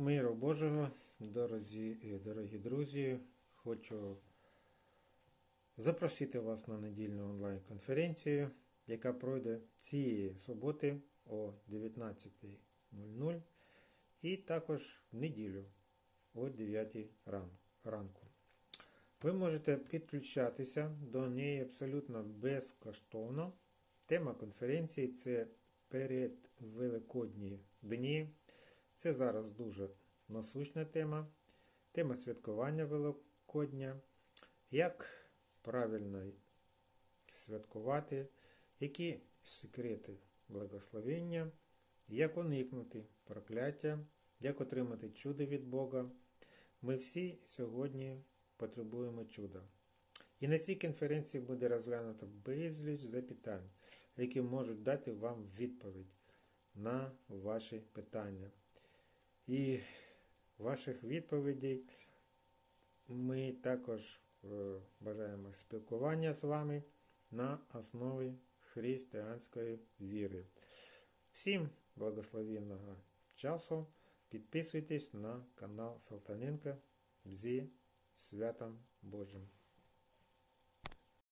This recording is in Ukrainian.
Миру Божого, дорозі, е, дорогі друзі, хочу запросити вас на недільну онлайн-конференцію, яка пройде цієї суботи о 19.00 і також в неділю о 9 ранку. Ви можете підключатися до неї абсолютно безкоштовно. Тема конференції це передвеликодні дні. Це зараз дуже насущна тема. Тема святкування Великодня. Як правильно святкувати, які секрети благословення, як уникнути прокляття, як отримати чудо від Бога. Ми всі сьогодні потребуємо чуда. І на цій конференції буде розглянуто безліч запитань, які можуть дати вам відповідь на ваші питання. І ваших відповідей ми також е, бажаємо спілкування з вами на основі християнської віри. Всім благословенного часу. Підписуйтесь на канал Салтаненка зі святом Божим.